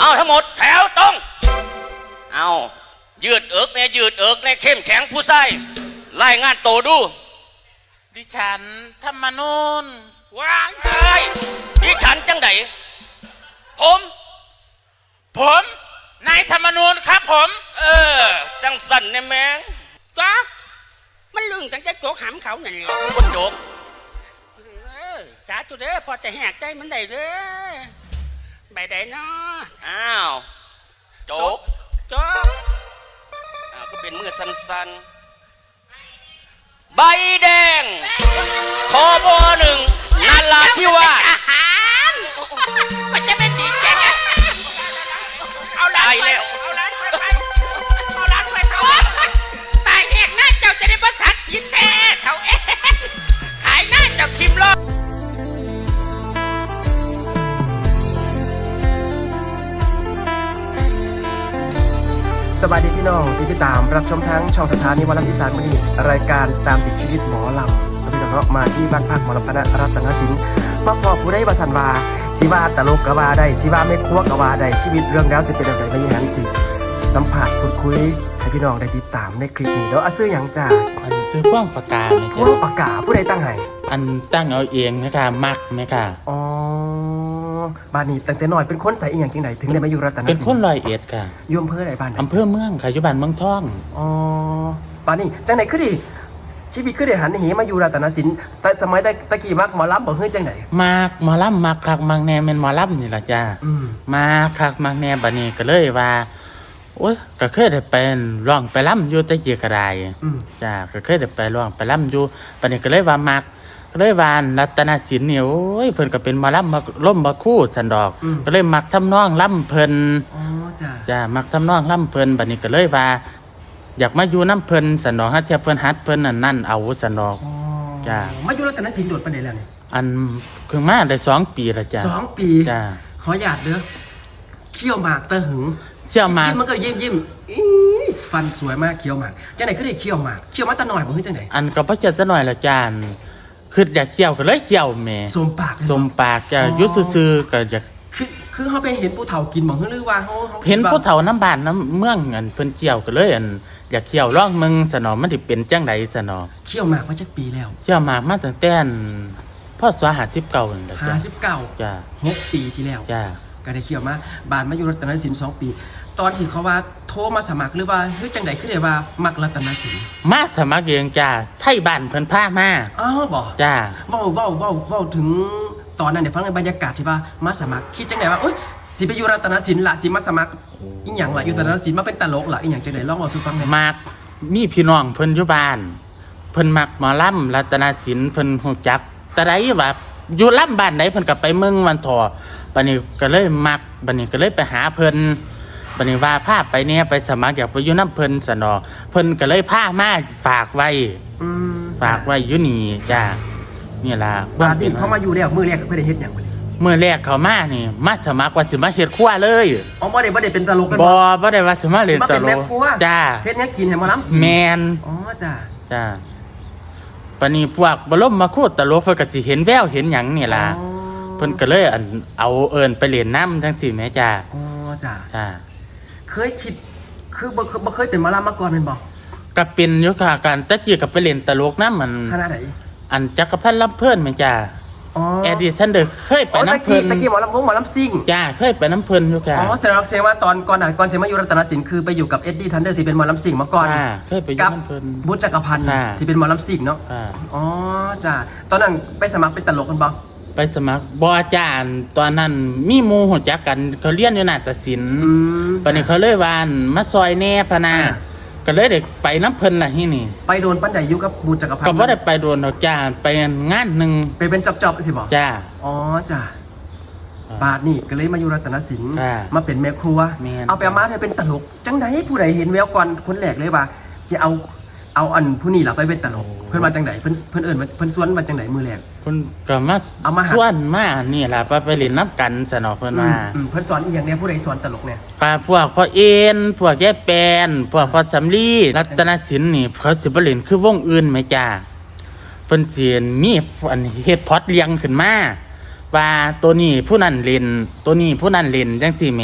เอาทั้งหมดแถวตรงเอายืดเอิกเนี่ยยืดเอิกเนี่ยเข้มแข็งผู้ใส่รายงานโตวดู ดิฉันธรรมนูนว้ายไปดิฉันจังไดผม ผมนายธรรมนูนครับผม เออ จังสันเนี่ยแม่งจ๊อกมันลึงตั้งแต่โจกหามเขานั่นแหละคนโจกเออสาธุเด้อพอจะแหกใจมันได้เด้อใบใดเนาะ อ้าวโจกจ๊อกอ้าวก็เป็นมือสั้นๆ ใบแดงคอบอหนึ่งนาลาที่ว่าส พี่น้องที่ติดตามรับชมทั้งช่องสถานีวารอีสานมณีรายการตามติดชีวิตหมอลำพี่น้องเนาะมาที่บ้านพักหมอลำคณะรัตนสินมาพอผู้ได้บาสันวาสิว่าตลกกะวาได้สิว่าไม่ครัวกะวาได้ชีวิตเรื่องแล้วสิเป็นแบบไหนไม่ยังสิ สัมผัสพูดคุยให้พี่น้องได้ติดตามในคลิปนี้เดี๋ยวอาซื้ออย่างจ้าอันซื้อป้องประกาศไหมพวจ๊ะกปากกาผู้ใดตั้งให้อันตั้งเอาเองนะคะมักไหมค่ะอ๋อ บ้านนี้ตั้งแต่น้อยเป็นคนใส่อีหยังจังไหนถึงได้มาอยู่รัตนเป็นสิคนนลอยเอ็ดค่ะอยู่อำเภอไหนบ้านไหนอำเภอเมืองค่ะอยู่บ้านเมืองทอง อ๋อป่านนี้จังไหนคือดิชีวิตคือดิหันเหมาอยู่รัตนสินแต่สมัยตะตะกี้มักหมอลำบอกเฮ้ยจังไหนมากหมอลำมักคักมักแน่เป็นหมอลำนี่ล่ะจ้าอืมมาคักมักแน่บัดนี้ก็เลยว่า โอ้ยก็เคยได้ไปร้องไปล่ำอยู่แตะเกียกระไดอืม จ้าก็เคยได้ไปร้องไปล่ำอยู่บัดนี้ก็เลยว่ามัก ก็เลยว่ารัตนศิลป์นี่โอ้ยเพิ่นก็เป็นหมาล่ำมาล่มมาคู่สันดอกก็เลยมักทำนองล่ำเพิ่นอ๋อจ้ะจ้ามักทำนองล่ำเพิ่นบัดนี้ก็เลยว่า อยากมาอยู่น้ำเพิ่นสันดอกฮะเทียบเพิ่นฮัดเพิ่นนั่นนั่นเอาสันดอก อ๋อจ้ะ มาอยู่รัตนสินโดดปันไดแล้วเนี่ยอันเพิ่งมาได้สองปีแล้วจ้า สองปี จ้าขอหยาดเด้อเขี้ยวหมากเตอหึงเชื่อมา ยิ้มมันก็ยิ้มยิ้มอี๊ฟันสวยมากเขี้ยวหมากจังไหนคือดิเขี้ยวหมากเขี้ยวมาแตะหน่อยบอกเฮ้ยจังไหนอันก็พระเจ้าจะหน่อยละจาน คืออยากเคี่ยวก็เลยเคี่ยวแหม่สมปากเลยสมปากจะอยุดซื่อๆก็อยากคือคือเขาไปเห็นผู้เฒ่ากินบอกเฮ้ยหรือว่าเขาเขาเห็นคิดว่าผู้เฒ่าน้ำบ้านน้ำเมืองอันเพิ่นเคี่ยวก็เลยอันอยากเคี่ยวร่องมึงสนอมันสิเป็นจังไดสนอเขี้ยวหมากมาจากปีแล้วเชื่อมากมาตั้งแต่อันพ่อสวหาสิบเก่านั่นแหละห้าจ้ะสิบเก้าจ้าหกปีที่แล้ว จ้าก็ได้เขียวมาบานมาอยู่รัตนสินสองปี ตอนที่เขาว่าโทรมาสมัครหรือว่าเฮ้ยจังใดคือได้ว่ามักรัตนสินมาสมัครเองจ้าไทยบ้านเพิ่นพามาอ้าวบอกจ้าเว้าเว้าเว้าเว้าถึงตอนนั้นเดี๋ยวฟังในบรรยากาศที่ว่ามาสมัครคิดจังใดว่าโอ๊ยสิไปอยู่รัตนสินล่ะสิมาสมัครอีหยังล่ะอยู่รัตนสินมาเป็นตลกล่ะอีหยังจังใดลองเว้าสู่ฟังหน่อยมักมีพี่น้องเพิ่นอยู่บ้านเพิ่นมักหมอลำรัตนศิลป์เพิ่นฮู้จักแต่ใดว่าอยู่ลำบ้านใดเพิ่นก็ไปเมืองวันทอบัดนี้ก็เลยมักบัดนี้ก็เลยไปหาเพิ่น บัดนี้ว่าพาไปเนี่ยไปสมัครอยากไปอยู่น้ำเพิ่นสนอเพิ่นก็เลยพามาฝากไว้ อืมฝากไว้อยู่นี่จ้านี่ล่ะบาดนี้เขามาอยู่แล้วมื้อแรกเพิ่นได้เฮ็ดหยังบ่เนี่ยเมื่อแรกเขามานี่มาสมัครว่าสิมาเฮ็ดครัวเลยอ๋อบ่ได้บ่ได้เป็นตลกกันบ่บ่ได้ว่าสิมาสิเล่นมาตเป็นลแม่กครัวจ้าเฮ็ดหยังกินให้หมาลํกินแมนอ๋อจ้ะจ้าปานนี้พวกบรมมาคูดตลกเพิ่นก็สิเห็นแววเห็นหยังนี่ล่ะอ๋อเพิ่นก็เลยอันเอาเอิ้นไปเล่นน้ำจังซี่แหม่จ้าอ๋อจ้ะจ้า เคยคิด คือบ่เคยบ่เคยเป็นหมาลำมาก่อนเป็นบอกก็เป็นอยู่ค่ะการตะกี้ก็ไปเล่นตลกน้ำมัน ขนาดไหนอันจักรพันธ์ลำเพิ่นแม่จ้าอ๋อแอดดิทันเดอร์เคยไปอ๋อตะน้ำกี้เพิ่นตะกี้หมอลำวงหมอลำซิ่งจ้าเคยไปน้ำเพิ่นอยู่ค่ะอ๋อแสดงว่าแสดงว่าตอนก่อนอะก่อนเสียมาอยู่รัตนสินคือไปอยู่กับเอ็ดดี้ทันเดอร์ที่เป็นหมอลำซิ่งมาก่อนจ้าเคยไปอยู่กับน้ำเพิ่นบุญจักรพันธ์ค่ะ ที่เป็นหมอลำซิ่งเนาะค่ะอ๋อจ้ะตอนนั้นไปสมัครเป็นตลกกันบ่ไป สมัครบอาจารย์ตอนนั้นมีหมู่หัวจักกัน เขาเรียนอยู่นาฏศิลป์อืมปานนี้เขาเลยว่าอั่นมาซอยแหน่พะนาอ่า ก็เลยได้ไปน้ำเพิ่นล่ะที่นี่ ไปโดนปันใดอยู่กับบุญจักรพันธ์ก็บ่ได้ไปโดนดอกจ้าไปงานหนึ่งไปเป็นจอบๆสิบ่จ้า อ๋อจ้ะบาทนี่ก็เลยมาอยู่รัตนสินค่ะมาเป็นแม่ครัว แม่น เอาไปเอามาเธอเป็นตลก จังไดผู้ใดเห็นแววก่อนคนแรกเลยว่าจะเอา เอาอันผู้นี้ล่ะไปเป็นตลก เพิ่นมาจังไดเพิ่นเพิ่นเอิ้นว่าเพิ่นสวนมาจังไดมือแรก เพิ่นก็มาเอามาหาชวนมานี่ล่ะไปไปเล่นน้ำกันซะเนาะเพิ่นว่าอืมเพิ่นสอนอีหยังเนี่ยผู้ใดสอนตลกเนี่ยปาพวกพ่อเอ็นพวกแย่แปนพวกพ่อสำลีรัตนศิลป์นี่เขาสิบ่เล่นคือวงอื่นไหมจ้าเพิ่นสิมีอันเฮ็ดพล็อตเรียงขึ้นมาว่าตัวนี้ผู้นั้นเล่นตัวนี้ผู้นั้นเล่นจังซี่แหม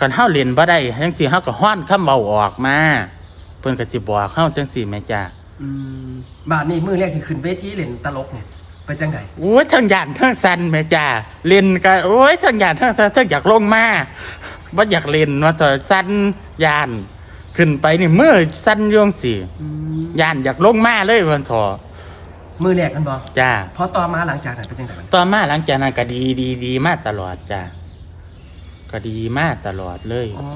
กันเฮาเล่นบ่ได้จังซี่เฮาก็ฮ้อนคำเว้าออกมา เพิ่นก็สิบอกเฮาจังซี่แม่จ้าอืมบาทนี่มือแรกที่ขึ้นเวทีเล่นตลกเนี่ยไปจังไดโอ้ยทั้งยานทั้งสันแม่จ้าเล่นก็โอ้ยทั้งยานทั้งสันทั้งอยากลงมาบ่อยากเล่นว่าต่อสันยาน ขึ้นไปนี่มือสันอยวงสิยานอยากลงมาเลยวันทอมือแรกกันบ่จ้าพอต่อมาหลังจากนั้นเป็นจังไดบัดต่อมาหลังจากนั้นก็ดีดีดีมาตลอดจ้าก็ดีมาตลอดเลยอ๋อ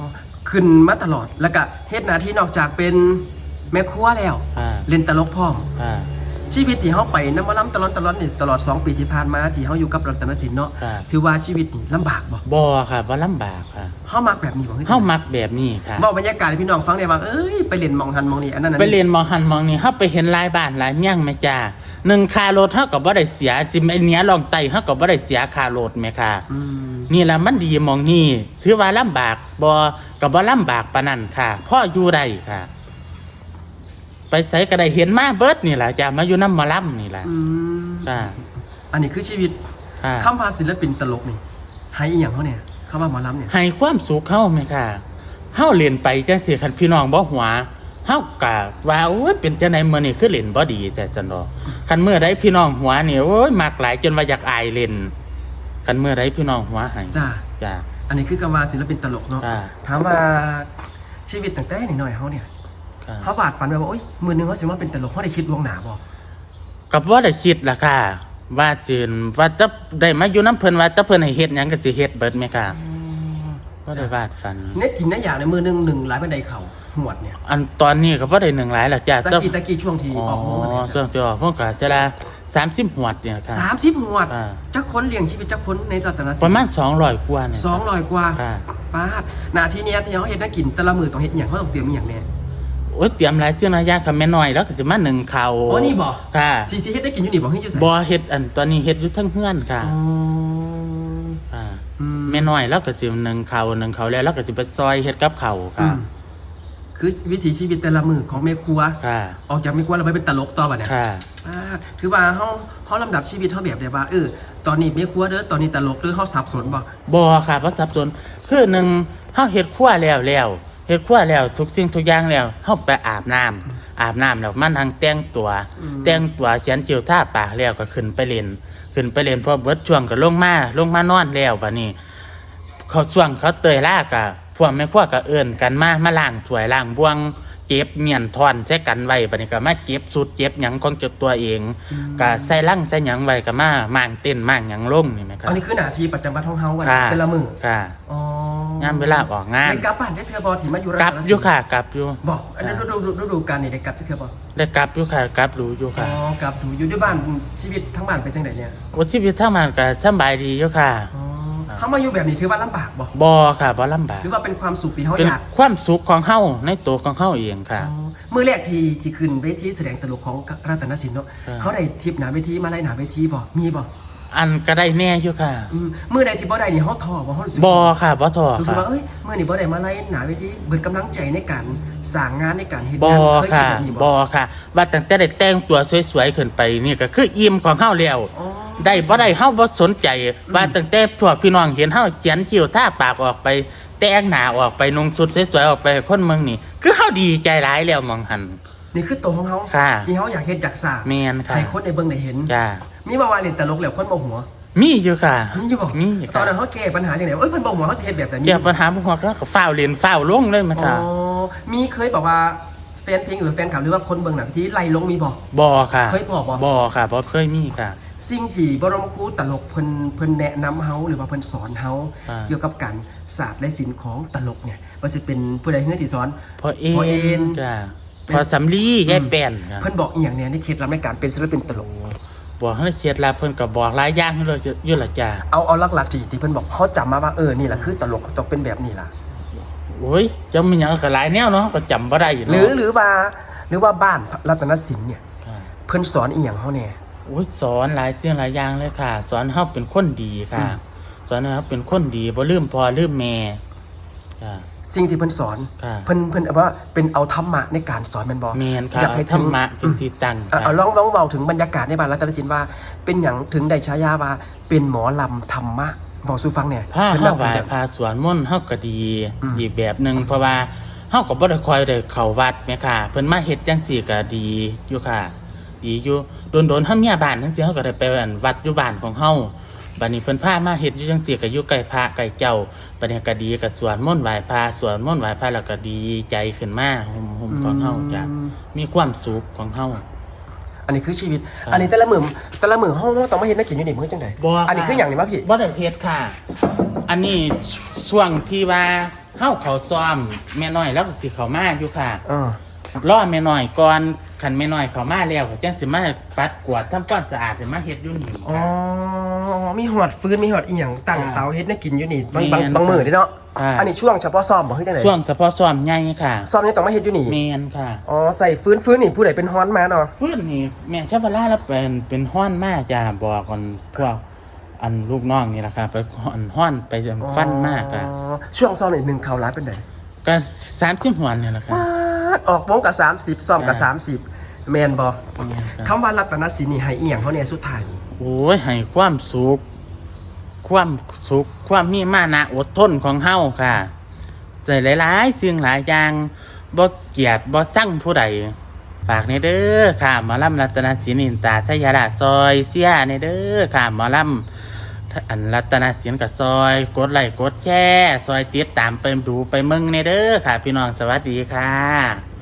ขึ้นมาตลอดแล้วก็เฮ็ดหน้าที่นอกจากเป็นแม่ครัวแล้ว อ่า เล่นตลกพร้อม อ่า ชีวิตที่เฮาไปนำมาล้ำตลอดตลอดนี่ตลอด 2 ปีที่ผ่านมาที่เฮาอยู่กับรัตนสินเนาะครับ ถือว่าชีวิตนี่ลำบากบ่บ่ค่ะบ่ลำบากค่ะเฮามักแบบนี้บ่คือจังเฮามักแบบนี้ค่ะ เว้าบรรยากาศให้พี่น้องฟังได้ว่าเอ้ยไปเล่นหมองหันหมองนี่อันนั้นอันไปนี้ เรียนมองหันมองนี่เฮาไปเห็นหลายบ้านหลายเมี่ยงแม่จ้าหนึ่งค่ารถเฮาก็บ่ได้เสียสิไอเนี้ยลองไตเฮาก็บ่ได้เสียค่ารถแม่ค่ะ อืม นี่แหละมันดีหมองนี่ถือว่าลำบากบ่ ก็บ่ลำบากปานนั้นค่ะพ่ออยู่ได้ค่ะ ไปไสก็ได้เห็นมาเบิดนี่แหละจ้ามาอยู่นำหมอลำนี่แหละอืมค่ะอันนี้คือชีวิตค่ะคำว่าศิลปินตลกนี่ให้อีหยังเฮาเนี่ยคำว่าหมอลำเนี่ยให้ความสุขเฮาแม่ค่ะเฮาเรียนไปจังซี่คันพี่น้องบ่หัวเฮากะว่าโอ้ยเป็นจังไดมื้อนี้คือเล่นบ่ดีแต่ซั่นดอกคันมื้อใดพี่น้องหัวนี่โอ้ยมักหลายจนว่าอยากอายเล่นคันมื้อใดพี่น้องหัวให้จ้า จ้า อันนี้คือคำว่าศิลปินตลกเนาะจ้าถามว่าชีวิตตั้งแต่หน่อยๆเฮาเนี่ยค่ะเขาวาดฝันไว้ว่าโอ๊ยมือหนึงเขาสิว่าเป็นตลกเขาได้คิดล่วงหน้าบ่กับว่าได้คิดล่ะค่ะ ว่าสิว่าจะได้มาอยู่น้ำเพิ่นว่าจะเพิ่นให้เฮ็ดหยังก็สิเฮ็ดเบิดไหมค่ะว่าได้วาดฝัน เนี่ยกินได้อย่างในมือหนึงหนึ่งหลายบันไดเข่าหวดเนี่ยอันตอนนี้ก็บ่ได้หนึ่งหลายล่ะจ้ะตะกี้ตะกี้ช่วงที่อ๋อออกมาเนี่ยช่วงที่ออกพวกก็จะละ 30หวดเนี่ยค่ะสามสิบหวดอ่าจักคนเลี้ยงชีวิตจักคนในรัตนปสิระนมาณ200กว่าเนี่ยสองร้อยกว่าค่ะป้าดหน้าที่เนี้ยที่เขาเฮ็ดนักกินแต่ละมือต้องเฮ็ดอหย่างเขาต้องเตรียมอหย่างเนี่ย โอ้ยเตรียมหลายสิ่งหลายอย่างค่ะแม่น้อยแล้วก็สิมาหนึ่งข้าวอ๋อนี่บ่ ค่ะซีซีเฮ็ดได้กินอยู่นี่บอกให้อยู่ใส่บ่เฮ็ดอันตอนนี้เฮ็ดอยู่ทั้งเฮือนค่ะอ๋อค่ะอืมแม่น้อยแล้วก็สิหนึ่งข้าวหนึ่งข้าวแล้วแล้วก็สิไปซอยเฮ็ดกับข้าวอืค่ะม คือวิถีชีวิตแต่ละมือของแม่ครัว ค่ะ ออกจากแม่ครัวเราไปเป็นตลกต่อบัดเนี่ยค่ะอ่าถือว่าเฮาเฮาลำดับชีวิตเฮาแบบได้ว่าเออตอนนี้เมียครัวเด้อตอนนี้ตลกเด้อเฮาสับสนบ่บอค่ะเพราะสับสนคือหนึ่งเฮาเฮ็ดครัวแล้วแล้วเฮ็ดครัวแล้วทุกสิ่งทุกอย่างแล้วเฮาไปอาบน้ำอาบน้ำแล้วมันทางแต่งตัวแต่งตัวเขียนคิ้วท่าปากแล้วก็ขึ้นไปเล่นขึ้นไปเล่นพอเบิดช่วงก็ลงมาลงมานอนแล้วบัดนี้ เขาช่วงเขาเตยลากะ พวกแม่ครัวก็เอิ้นกันมามาล้างถ้วยล้างบ่วง เก็บเมียนทอนใส่กันไว้บัดนี้ก็มาเก็บสูตรเก็บหยังของเจ้าตัวเองก็ใส่ลังใส่หยังไว้ก็มาม่างเต้นม่างหยังลงนี่แม่ครัอับนนี้คือหน้าที่ประจำวันของเฮาวันค่ะแต่ละมื้อค่ะอ๋อยามเวลาออกงานได้กลับบ้านได้เทื่อบ่ที่มาอยู่กลับอยู่ค่ะกลับอยู่บอกอันนั้นฤดูฤดูฤดูกาลนี่ได้กลับเทื่อบ่ได้กลับอยู่ค่ะกลับรู้อยู่อ๋ค่ะอกลับอยู่อยู่ด้วยบ้านชีวิตทั้งบ้านเป็นจังไดเนี่ยว่าชีวิตทั้งมันก็สำบายดีอยู่ค่ะ อ๋อ เฮามาอยู่แบบนี้ถือว่าลำบากบ่บ่ค่ะบ่ลำบากหรือว่าเป็นความสุขที่เฮาเป็นอยากความสุขของเฮาในตัวของเฮาเองค่ะอ๋อมื้อแรกที่ที่ขึ้นเวทีแสดงตลกของรัตนศิลป์เนาะครับเขาได้ทิปหน้าเวทีมาไล่หน้าเวทีบ่มีบ่อันก็ได้แน่อยู่ค่ะอืมมื้อใดที่บ่ได้นี่เฮาท้อบ่เฮารู้สึกบ่ค่ะบ่ท้อรู้สึกค่ะว่าเอ้ยเมื่อนี่บ่ได้มาไล่หนาเวทีเบิดกำลังใจในการสร้างงานในการเฮ็ดบ่งานเคยคิดค่ะแบบนี้บ่บ่ค่ะว่าตั้งแต่ได้แต่งตัวสวยๆขึ้นไปนี่ก็คืออิ่มของเฮาแล้วอ๋อ ได้บ่ได้เฮาบ่สนใจ ว่าตั้งแต่พวกพี่น้องเห็นเฮาเขียนคิ้วท่าปากออกไป แต่งหน้าออกไปนุ่งชุดสวยๆออกไปให้คนเมืองนี่ คือเฮาดีใจหลายแล้วมองหัน นี่คือตัวของเฮาค่ะที่เฮาอยากเฮ็ดอยากสร้างแม่นค่ะ ให้คนในเบิ่งได้เห็น จ้ามีบ่ว่าเล่นตลกแล้วคนบ่หัว มีอยู่ค่ะ มีอยู่บ่มีตอนค่ะนั้นเฮาแก้ปัญหาจังได๋เอ้ยเพิ่นบ่หัวเฮาสิเฮ็ดแบบไหนมีแก้ปัญหาพวกเราก็ฝ้าวเรียนฝ้าวลงเลยมันอ๋ค่ะอมีเคยแบบว่าแฟนเพลงหรือแฟนคลับหรือว่าคนเบิ่งหนังที่ไล่ลงมีบ่บ่ค่ะเคยบอกบ่ บ่ค่ะบ่เคยมีค่ะ สิ่งที่บรมครูตลกเพิ่นเพิ่นแนะนำเฮาหรือว่าเพิ่นสอนเฮาอ่า เกี่ยวกับการศาสตร์และศิลป์ของตลกเนี่ยว่าสิเป็นผู้ใดเฮือที่สอน พอเอ็พอเอ็นนจ้ะพอสำลียายแป้นค่ะเพิ่นบอกอีหยังเนี่ยในเคล็ดลับในการเป็นศิลปินตลก บอกให้เคล็ดลับเพิ่นก็บอกหลายอย่างอยู่เลยอยู่ละจ้ะเอาเอาหลักๆที่ที่เพิ่นบอกเขาจำมาว่าเออนี่แหละคือตลกต้องเป็นแบบนี้ล่ะ โอ้ยจะมีหยังก็หลายแนวเนาะก็จำบ่ได้อยู่หรือเนาะหรือว่าหรือว่าบ้านรัตนศิลป์เนี่ยค่ะเพิ่นสอนอีหยังเฮาแน่โอ้ยสอนหลายสิ่งหลายอย่างเลยค่ะ สอนเฮาเป็นคนดีค่ะ สอนให้เฮาเป็นคนดีบ่ลืมพ่อลืมแม่จ้ะสิ่งที่เพิ่นสอน ค่ะเพิ่นเพิ่นเอาว่าเป็นเอาธรรมะในการสอนแม่นบ่แม่นค่ะอยากให้ธรรมะเป็นที่ตั้งอะค่ะ เอาลองลองเว้าถึงบรรยากาศในบ้านรัตนศิลป์ว่า เป็นหยังถึงได้ฉายาว่าเป็นหมอลำธรรมะบอกสู้ฟังเนี่ยผ้าพิ่นเฮานับไหวถือแบบผ้าสวนมนต์เฮาก็ดีอืม อีกแบบหนึงเพราะว่าเฮาก็บ่ได้คอยได้เข้าวัดแม่ค่ะ เพิ่นมาเฮ็ดจังซี่ก็ดีอยู่ค่ะ ดีอยู่โดนๆเฮาเมียบ้านจังซี่เฮาก็ได้ไปอันวัดอยู่บ้านของเฮาบัดนี้เพิ่นพามาเฮ็ดอยู่จังซี่ก็อยู่ใกล้พระใกล้เจ้าบัดนี้ก็ดีก็สวดมนต์ไหว้พระสวดมนต์ไหว้พระแล้วก็ดีใจขึ้นมาหุ่มๆของเฮาจ้ะมีความสุขของเฮา อันนี้คือชีวิตครับอันนี้แต่ละมือแต่ละมือห้องต้องมาเห็นนักกินอยู่นี่มึงจังไดบ่อันนี้คืออย่างนี้มาพี่บ่ได้เฮ็ดค่ะ อันนี้ช่วงที่ว่าเฮาเขาซ้อมแม่น้อยแล้วก็สิเข้ามาอยู่ค่ะเออรอแม่น้อยก่อน คันแม่น้อยเข้ามาแล้วก็จังสิมาปัดกวาดทำความสะอาดสิมาเฮ็ดอยู่นี่อ๋อค่ะมีหอดฟื้นมีหอดอีหยังตั้งอ่าเตาเฮ็ดนักกินอยู่นี่บางแม่บางนบางมือนี่เนาะอ่าอันนี้ช่วงเฉพาะซ้อมบ่คือจังไดช่วงเฉพาะซ้อมใหญ่ค่ะซ้อมนี่ต้องมาเฮ็ดอยู่นี่ แม่นค่ะอ๋อ ใส่ฟื้นฟื้นนี่ผู้ใดเป็นฮ้อนมาเนาะ ฟื้นนี่แม่ชาวลาแล้วเป็นเป็นฮ้อนมากจ้าบอกกันพวกอันลูกน้องนี่ล่ะค่ะไปอันฮ้อนไปฟันมากอะอ๋อช่วงซ้อมนี่หนึ่งข่าวร้ายเป็นไดก็30หวนนี่ล่ะค่ะป๊า ดออกวงกับ 30ซ้อมกับอ่า30 แม่นบ่แม่นค่ะคำว่ารัตนศิลป์นี่ให้อีหยังเขาเนี่ยสุดท้ายนี่โอ้ยให้ความสุข ความสุข ความมีมานะอดทนของเฮาค่ะใจหลายๆสิ่งหลายอย่างบ่เกลียดบ่สั่งผู้ใดฝากในเด้อค่ะหมอลำรัตนศิลป์อินตาทยาดาซอยเสียในเด้อค่ะหมอลำ อันรัตนาศิลป์กับซอย กดไลค์กดแชร์ซอยติดตามไปดูไปมึงในเด้อค่ะ พี่น้องสวัสดีค่ะ